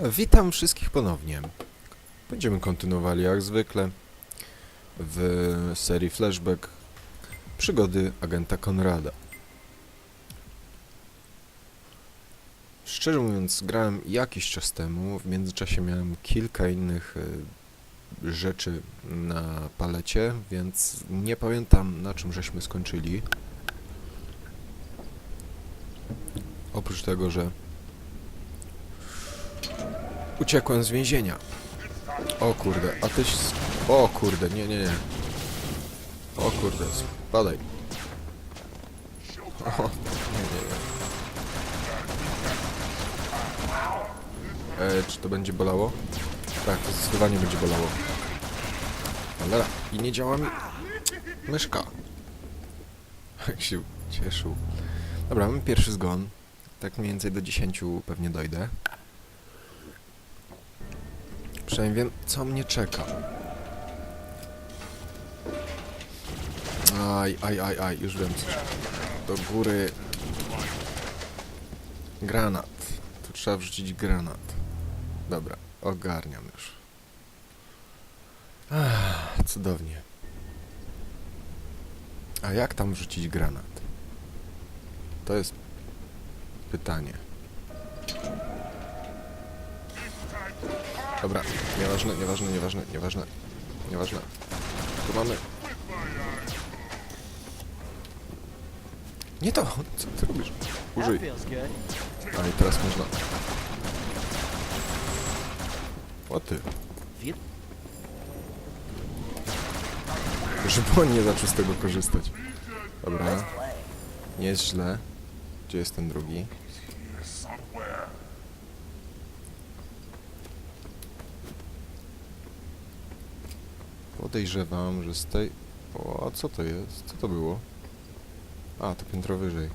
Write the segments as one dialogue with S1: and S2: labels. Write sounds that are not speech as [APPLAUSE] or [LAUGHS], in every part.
S1: Witam wszystkich ponownie. Będziemy kontynuowali jak zwykle w serii Flashback przygody agenta Konrada. Szczerze mówiąc, grałem jakiś czas temu. W międzyczasie miałem kilka innych y, rzeczy na palecie, więc nie pamiętam na czym żeśmy skończyli. Oprócz tego, że Uciekłem z więzienia. O kurde, a tyś... O kurde, nie, nie, nie. O kurde, spadaj. O, nie, nie, nie. E, czy to będzie bolało? Tak, to zdecydowanie będzie bolało. Ale i nie działa mi myszka. [LAUGHS] Jak się cieszył. Dobra, mam pierwszy zgon. Tak mniej więcej do 10 pewnie dojdę. Przynajmniej wiem, co mnie czeka. Aj, aj, aj, aj, już wiem coś. Do góry. Granat. Tu trzeba wrzucić granat. Dobra, ogarniam już. Ach, cudownie. A jak tam wrzucić granat? To jest pytanie. Dobra, nieważne, nieważne, nieważne, nieważne, nieważne. Tu mamy... Nie to! Co ty robisz? Użyj. A i teraz można... O ty. Żeby on nie zaczął z tego korzystać. Dobra, nie jest źle. Gdzie jest ten drugi? Podejrzewam, że z tej... O, a co to jest? Co to było? A, to piętro wyżej.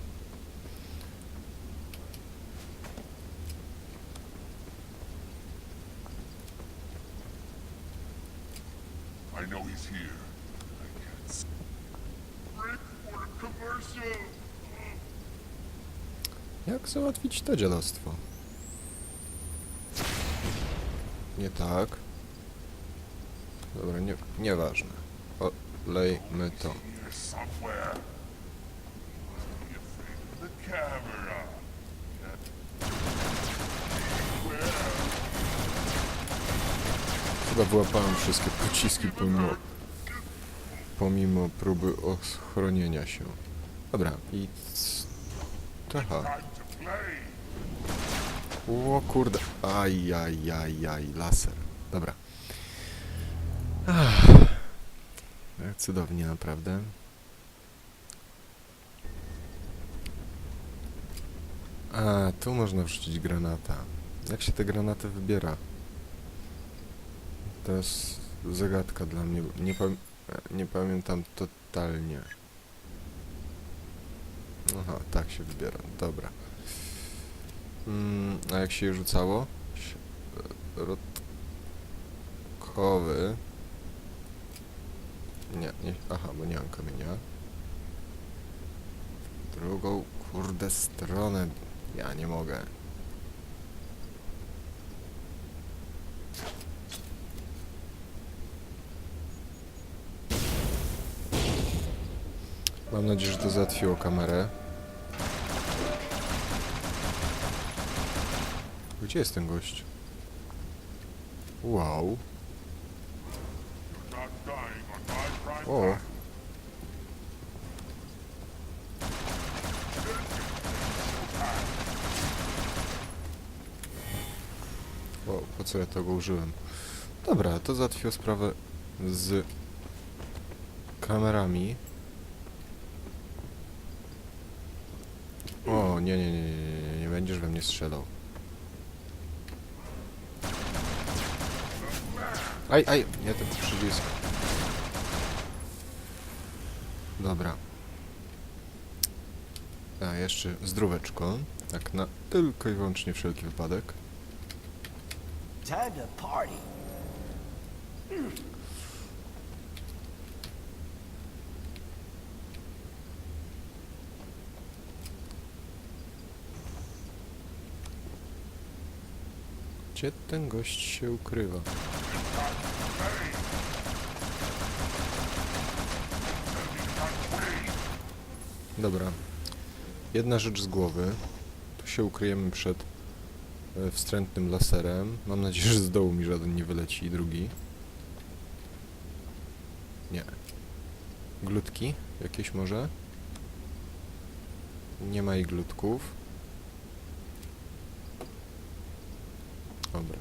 S1: Jak załatwić to dziadostwo? Nie tak. Dobra, nie, nieważne. Olejmy to. Chyba wyłapałem wszystkie pociski pomimo, pomimo próby ochronienia się. Dobra, i... Aha. O kurde. Aj, aj, aj, laser. Dobra. Ach. Cudownie, naprawdę. A, tu można wrzucić granata. Jak się te granaty wybiera? To jest zagadka dla mnie. Nie, nie pamiętam totalnie. Aha, tak się wybiera. Dobra. Mm, a jak się je rzucało? Środkowy. Nie, nie. Aha, bo nie mam kamienia. W Drugą, kurde, stronę. Ja nie mogę. Mam nadzieję, że to załatwiło kamerę. Gdzie jest ten gość? Wow.
S2: You're not dying on my prime
S1: O. O, po co ja tego użyłem? Dobra, to załatwiło sprawę z kamerami. O, nie, nie, nie, nie, nie, nie będziesz we mnie strzelał. Aj, aj, nie ten przycisk. Dobra. A, jeszcze zdróweczko. Tak na tylko i wyłącznie wszelki wypadek.
S3: Time to party.
S1: Gdzie ten gość się ukrywa? Dobra. Jedna rzecz z głowy. Tu się ukryjemy przed e, wstrętnym laserem. Mam nadzieję, że z dołu mi żaden nie wyleci. Drugi. Nie. Glutki? Jakieś może? Nie ma iglutków. Dobra.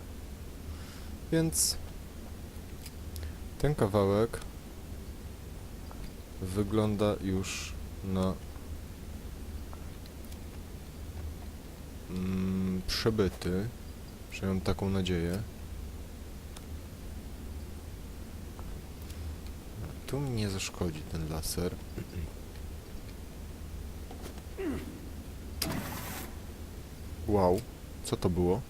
S1: Więc ten kawałek wygląda już na mm, przebyty. Przynajmniej mam taką nadzieję. Tu mi nie zaszkodzi ten laser. Wow, co to było?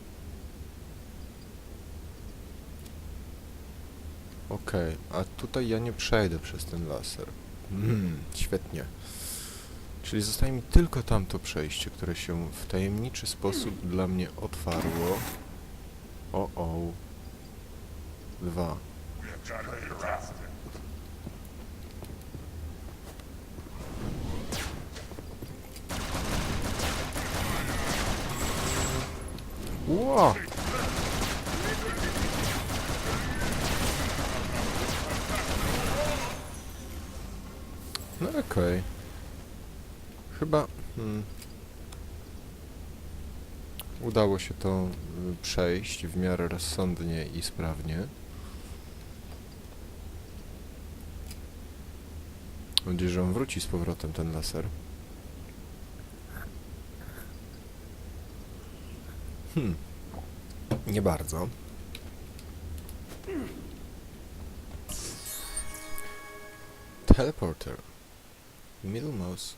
S1: Okej, a tutaj ja nie przejdę przez ten laser. Mm, świetnie. Czyli zostaje mi tylko tamto przejście, które się w tajemniczy sposób dla mnie otwarło. O, o. Dwa. Ło! No okej. Chyba... Hmm, udało się to y, przejść w miarę rozsądnie i sprawnie. Mam że on wróci z powrotem, ten laser. Hmm. Nie bardzo. Teleporter. Middle mouse.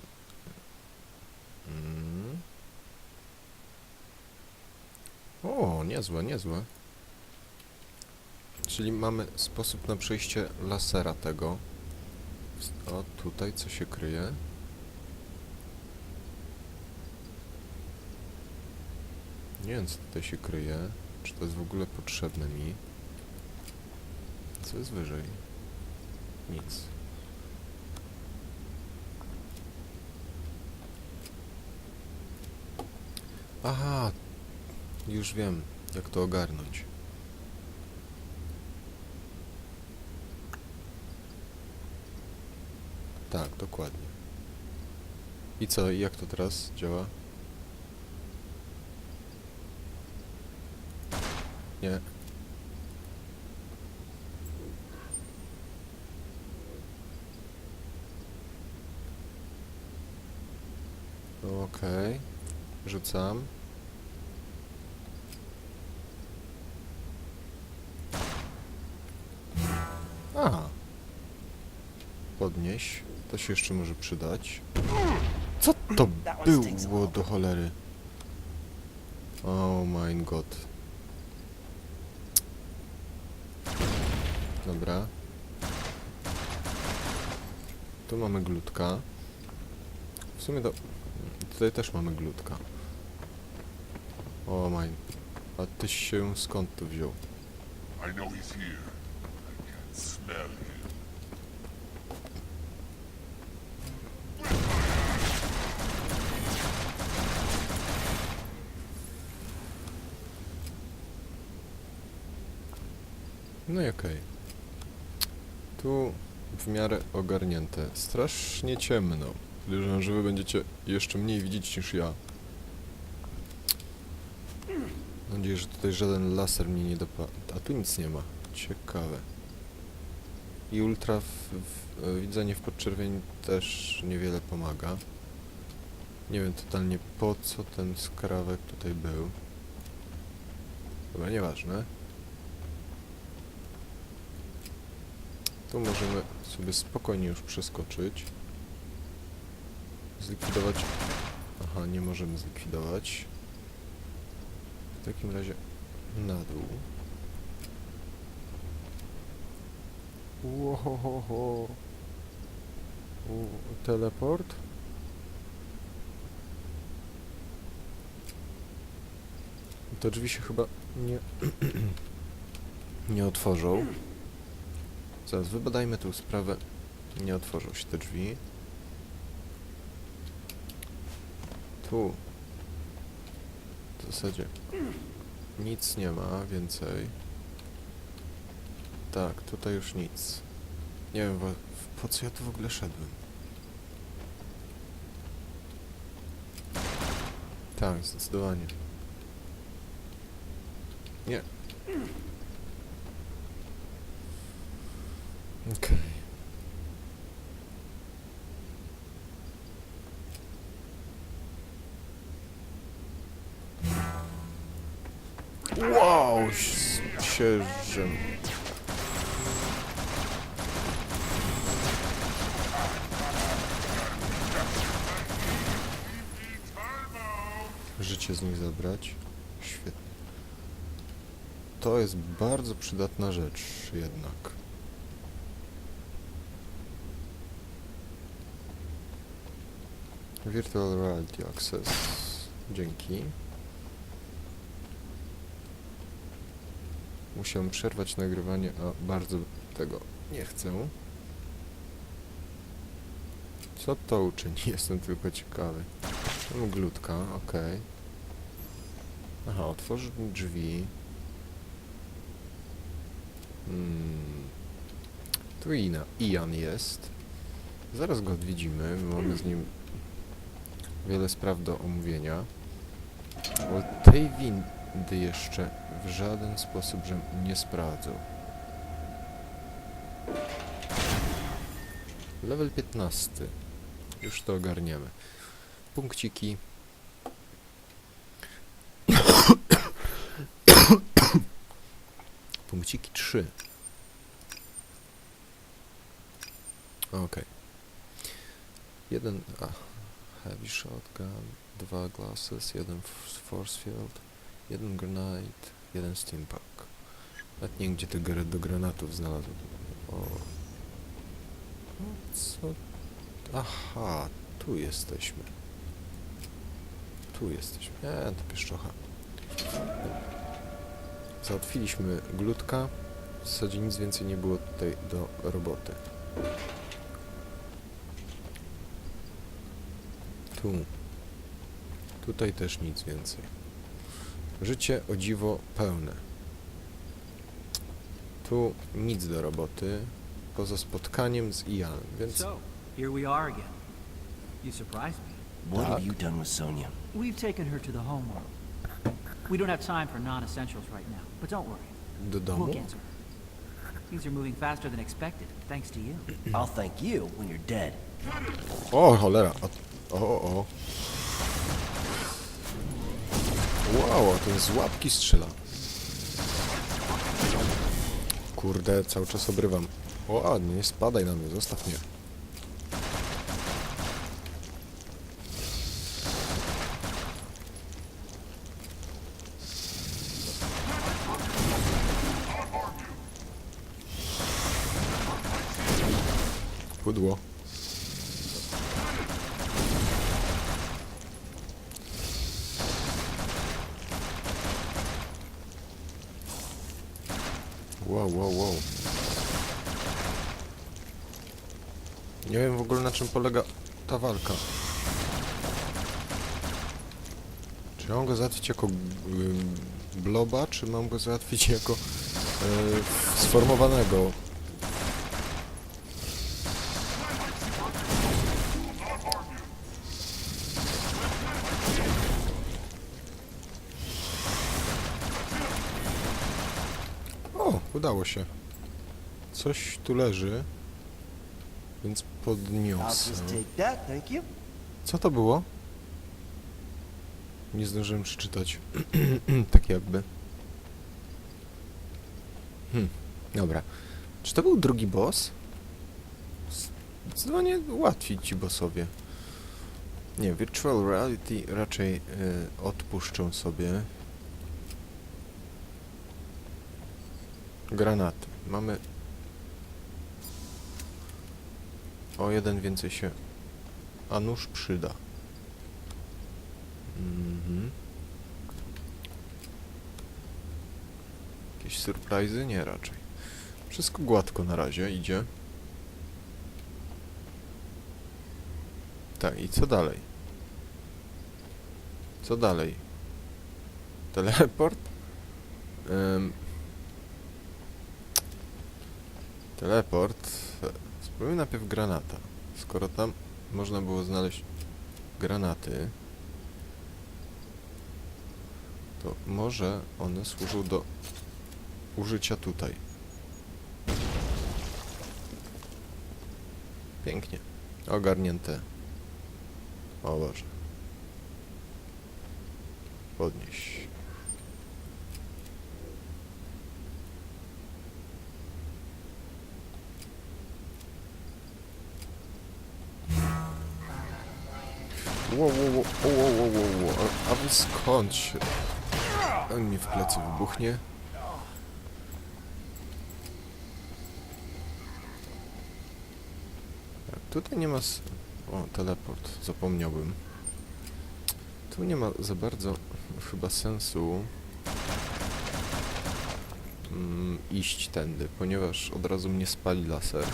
S1: Mm. O, niezłe, niezłe. Czyli mamy sposób na przejście lasera tego. O, tutaj co się kryje? Nie wiem, co tutaj się kryje. Czy to jest w ogóle potrzebne mi? Co jest wyżej? Nic. Aha, już wiem, jak to ogarnąć. Tak, dokładnie. I co, i jak to teraz działa? Nie. Okej. Rzucam. A. Podnieś. To się jeszcze może przydać. Co to było do cholery? Oh my god. Dobra. Tu mamy glutka. W sumie to... Tutaj też mamy glutka. O my... A ty się skąd tu wziął?
S2: I know he's here. I can smell him.
S1: No i okej. Tu w miarę ogarnięte. Strasznie ciemno. Podejrzewam, że wy będziecie jeszcze mniej widzieć niż ja. Mam nadzieję, że tutaj żaden laser mnie nie dopadł. A tu nic nie ma. Ciekawe. I ultra w, w, e, widzenie w podczerwieni też niewiele pomaga. Nie wiem totalnie po co ten skrawek tutaj był. Dobra, nieważne. Tu możemy sobie spokojnie już przeskoczyć. Zlikwidować... Aha, nie możemy zlikwidować. W takim razie na dół. Łohohoho. Teleport? Te drzwi się chyba nie, [CLEARS THROAT] nie otworzą. Zaraz, wybadajmy tę sprawę. Nie otworzą się te drzwi. Tu. W zasadzie nic nie ma więcej. Tak, tutaj już nic. Nie wiem, po co ja tu w ogóle szedłem. Tak, zdecydowanie. Nie. Okej. Wow, Życie z nich zabrać. Świetnie. To jest bardzo przydatna rzecz jednak. Virtual Reality Access. Dzięki. Musiałem przerwać nagrywanie, a bardzo tego nie chcę. Co to uczyni? [LAUGHS] Jestem tylko ciekawy. Mglutka, okej. Aha, otworzy mi drzwi. Hmm. Tu Ina, Ian jest. Zaraz go odwiedzimy. Mamy z nim wiele spraw do omówienia. O tej windy jeszcze w żaden sposób, żem nie sprawdzał. Level 15. Już to ogarniemy. Punkciki. [COUGHS] Punkciki 3. Okej. Jeden. A, heavy shotgun. Dwa glasses. Jeden force field. Jeden grenade. Jeden steampack. Nawet nie gdzie te gry do granatów znalazłem. O. No, Co? Aha, tu jesteśmy. Tu jesteśmy. Nie, to pieszczocha. Załatwiliśmy glutka. W zasadzie nic więcej nie było tutaj do roboty. Tu. Tutaj też nic więcej. Życie o dziwo pełne. Tu nic do roboty. Poza spotkaniem z Ianem, więc
S4: So, here we are again. You surprised me.
S3: What have
S1: Doc?
S3: you done with Sonia?
S4: We've taken her to the. We don't have time for non-essentials right now, but don't worry.
S1: do domu.
S4: We'll get her. Things are moving faster than expected, thanks to you.
S3: I'll thank you when you're dead.
S1: O, cholera. O, o, o. Wow, ten z łapki strzela. Kurde, cały czas obrywam. O, nie spadaj na mnie, zostaw mnie. Pudło. Wow, wow, wow. Nie wiem w ogóle na czym polega ta walka. Czy mam go załatwić jako ym, bloba, czy mam go załatwić jako y, sformowanego? O, udało się. Coś tu leży. Więc podniosę. Co to było? Nie zdążyłem przeczytać. [CLEARS THROAT] tak jakby. Hmm, dobra. Czy to był drugi boss? Zdecydowanie łatwiej ci bossowie. Nie, Virtual Reality raczej y, odpuszczą sobie. Granaty. Mamy... O jeden więcej się a nóż przyda. Mhm. Jakieś surprizy? Nie, raczej. Wszystko gładko na razie idzie. Tak, i co dalej? Co dalej? Teleport? Ym. Teleport. Spróbujmy najpierw granata. Skoro tam można było znaleźć granaty, to może one służą do użycia tutaj. Pięknie. Ogarnięte. O Boże. Podnieś. Wow, wow, wow, wow, wow, wow, wow. A, a wy skąd się... On mi w plecy wybuchnie. Tutaj nie ma... s- O, teleport. Zapomniałbym. Tu nie ma za bardzo chyba sensu mm, iść tędy, ponieważ od razu mnie spali laser.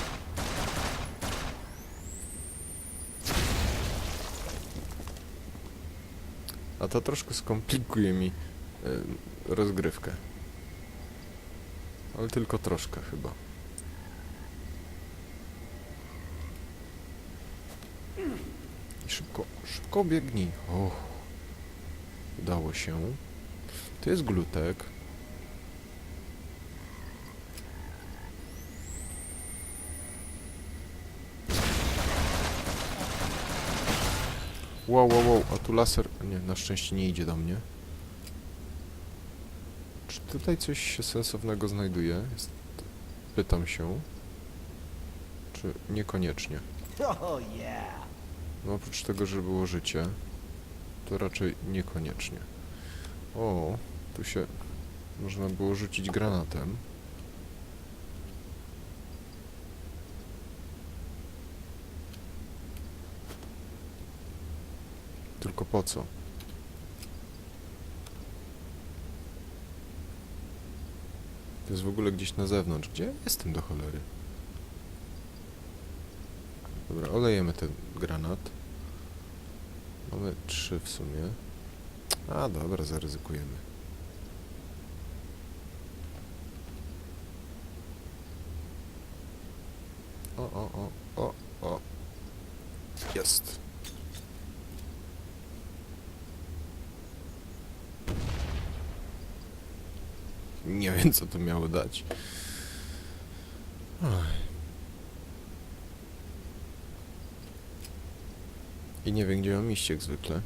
S1: A to troszkę skomplikuje mi em, rozgrywkę. Ale tylko troszkę chyba. I szybko, szybko biegnij. Och. Udało się. To jest glutek. Wow, wow, wow, a tu laser... Nie, na szczęście nie idzie do mnie. Czy tutaj coś się sensownego znajduje? Jest... Pytam się. Czy niekoniecznie? [LAUGHS]
S3: Oh.
S1: No oprócz tego, że było życie, to raczej niekoniecznie. O, tu się można było rzucić granatem. Tylko po co? To jest w ogóle gdzieś na zewnątrz. Gdzie jestem do cholery? Dobra, olejemy ten granat. Mamy trzy w sumie. A, dobra, zaryzykujemy. O, o, o, o, o. Jest. Nie wiem, co to miało dać. I nie wiem, gdzie mam iść jak zwykle.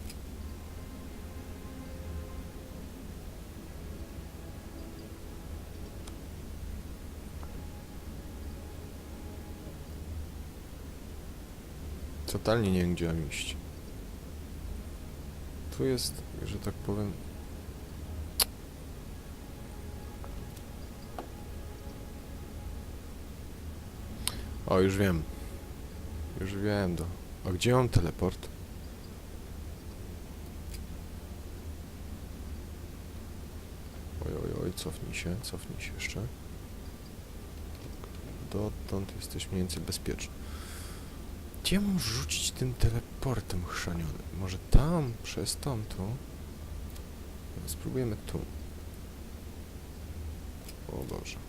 S1: Totalnie nie wiem, gdzie mam iść. Tu jest, że tak powiem... O, już wiem. Już wiem, do... A gdzie mam teleport? Oj, oj, oj, cofnij się, cofnij się jeszcze. Dotąd jesteś mniej więcej bezpieczny. Gdzie mam rzucić tym teleportem chrzanionym? Może tam, przez tamto? No, Spróbujemy tu. O Boże.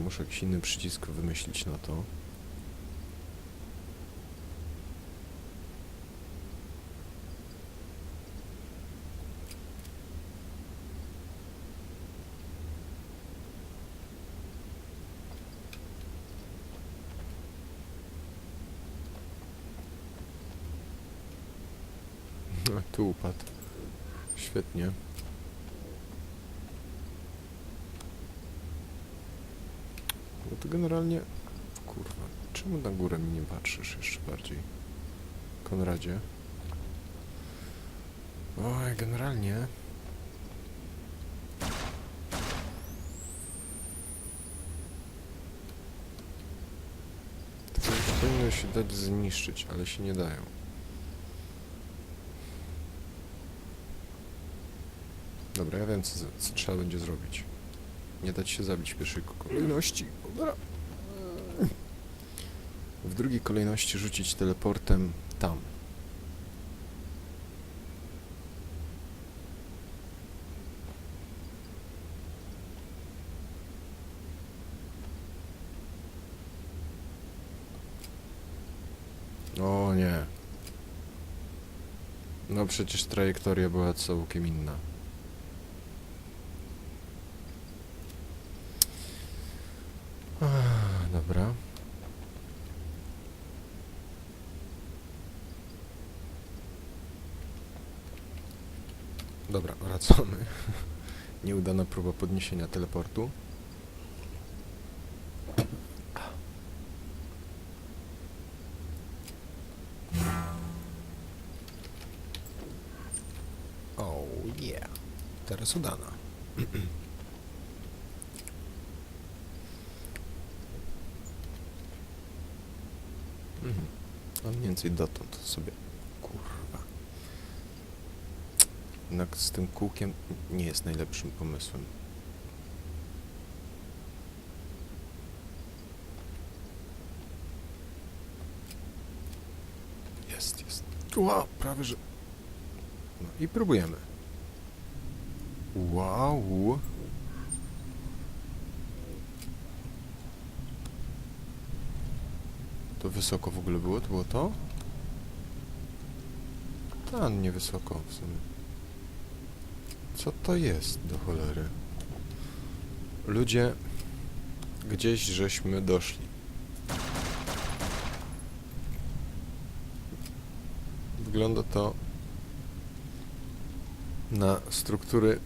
S1: Muszę jakiś inny przycisk wymyślić na to. [LAUGHS] Tu upadł. Świetnie. No to generalnie... Kurwa, czemu na górę mi nie patrzysz jeszcze bardziej? Konradzie? Oj, generalnie... Już powinno się dać zniszczyć, ale się nie dają. Dobra, ja wiem co, co trzeba będzie zrobić. Nie dać się zabić w pierwszej kolejności. Dobra. W drugiej kolejności rzucić teleportem tam. O nie. No przecież trajektoria była całkiem inna. Ah, Dobra. Dobra, wracamy. Nieudana próba podniesienia teleportu. Oh yeah. Teraz udana. [CLEARS THROAT] Mhm. A mniej więcej dotąd sobie. Kurwa. Jednak z tym kółkiem nie jest najlepszym pomysłem. Jest, jest. Wow, prawie że... No i próbujemy. Wow. To wysoko w ogóle było? To było to? Tam niewysoko w sumie. Co to jest do cholery? Ludzie, gdzieś żeśmy doszli. Wygląda to na struktury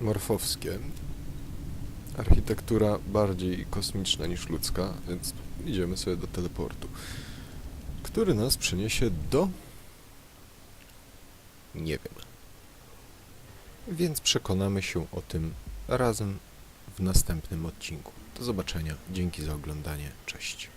S1: morfowskie. Architektura bardziej kosmiczna niż ludzka, więc idziemy sobie do teleportu, który nas przeniesie do... Nie wiem. Więc przekonamy się o tym razem w następnym odcinku. Do zobaczenia. Dzięki za oglądanie. Cześć.